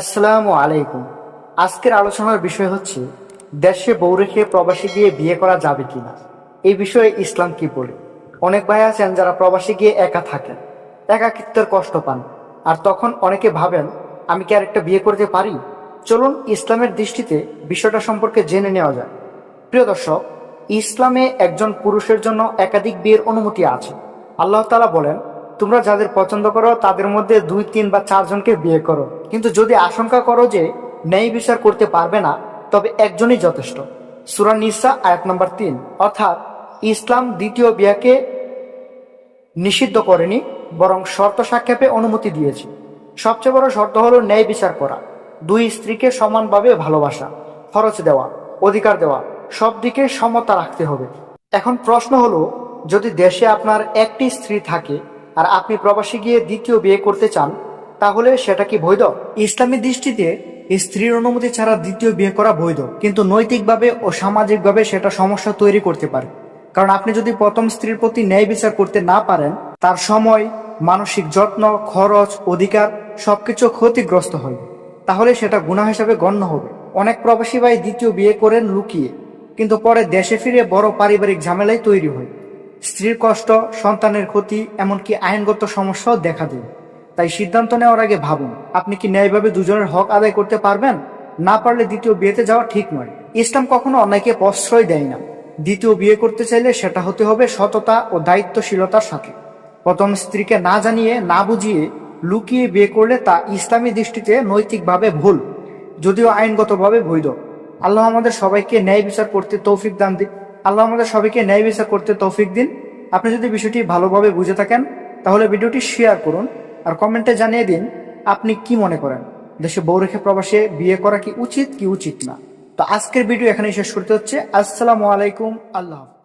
আসসালামু আলাইকুম। আজকের আলোচনার বিষয় হচ্ছে, দেশে বউ রেখে প্রবাসী গিয়ে বিয়ে করা যাবে কিনা? এই বিষয়ে ইসলাম কি বলে? অনেক ভাই আছেন যারা প্রবাসী গিয়ে একা থাকেন, একাকিত্বের কষ্ট পান, আর তখন অনেকে ভাবেন, আমি কি আর একটা বিয়ে করতে পারি? চলুন ইসলামের দৃষ্টিতে বিষয়টা সম্পর্কে জেনে নেওয়া যায় প্রিয় দর্শক, ইসলামে একজন পুরুষের জন্য একাধিক বিয়ের অনুমতি আছে। আল্লাহ তাআলা বলেন তোমরা যাদের পছন্দ করো, তাদের মধ্যে দুই, তিন বা চারজনকে বিয়ে করো। কিন্তু যদি আশঙ্কা করো যে ন্যায় বিচার করতে পারবে না, তবে একজনই যথেষ্ট। সুরা নিসা, আয়াত নম্বর তিন। অর্থাৎ ইসলাম দ্বিতীয় বিয়াকে নিষিদ্ধ করেনি, বরং শর্ত সাক্ষেপে অনুমতি দিয়েছে। সবচেয়ে বড় শর্ত হলো ন্যায় বিচার করা। দুই স্ত্রীকে সমানভাবে ভালোবাসা, খরচ দেওয়া, অধিকার দেওয়া, সব দিকে সমতা রাখতে হবে। এখন প্রশ্ন হলো, যদি দেশে আপনার একটি স্ত্রী থাকে আর আপনি প্রবাসী গিয়ে দ্বিতীয় বিয়ে করতে চান, তাহলে সেটা কি বৈধ? ইসলামী দৃষ্টিতে স্ত্রীর অনুমতি ছাড়া দ্বিতীয় বিয়ে করা বৈধ, কিন্তু নৈতিকভাবে ও সামাজিকভাবে সেটা সমস্যা তৈরি করতে পারে। কারণ আপনি যদি প্রথম স্ত্রীর প্রতি ন্যায় বিচার করতে না পারেন, তার সময়, মানসিক যত্ন, খরচ, অধিকার সবকিছু ক্ষতিগ্রস্ত হয়। তাহলে সেটা গুণা হিসাবে গণ্য হবে। অনেক প্রবাসী ভাই দ্বিতীয় বিয়ে করেন লুকিয়ে, কিন্তু পরে দেশে ফিরে বড় পারিবারিক ঝামেলাই তৈরি হয়। স্ত্রীর কষ্ট, সন্তানের ক্ষতি, এমনকি আইনগত সমস্যাও দেখা দেয়। তাই সিদ্ধান্ত নেওয়ার আগে ভাবুন, আপনি কি ন্যায়ভাবে দুজনের হক আদায় করতে পারবেন? না পারলে দ্বিতীয় বিয়েতে যাওয়া ঠিক নয়। ইসলাম কখনো অন্যায়কে প্রশ্রয় দেয় না। দ্বিতীয় বিয়ে করতে চাইলে সেটা হতে হবে সততা ও দায়িত্বশীলতার সাথে। প্রথম স্ত্রীকে না জানিয়ে, না বুঝিয়ে লুকিয়ে বিয়ে করলে তা ইসলামী দৃষ্টিতে নৈতিকভাবে ভুল, যদিও আইনগতভাবে বৈধ। আল্লাহ আমাদের সবাইকে ন্যায় বিচার করতে তৌফিক দান দিন আল্লাহ আমাদের সবাইকে ন্যায় বিচার করতে তৌফিক দিন। আপনি যদি বিষয়টি ভালোভাবে বুঝে থাকেন, তাহলে ভিডিওটি শেয়ার করুন আর কমেন্টে জানিয়ে দিন, আপনি কি মনে করেন? দেশে বৌরেখে প্রবাসে বিয়ে করা কি উচিত কি উচিত না? তো আজকের ভিডিও এখানে শেষ করতে হচ্ছে। আসসালামু আলাইকুম, আল্লাহ।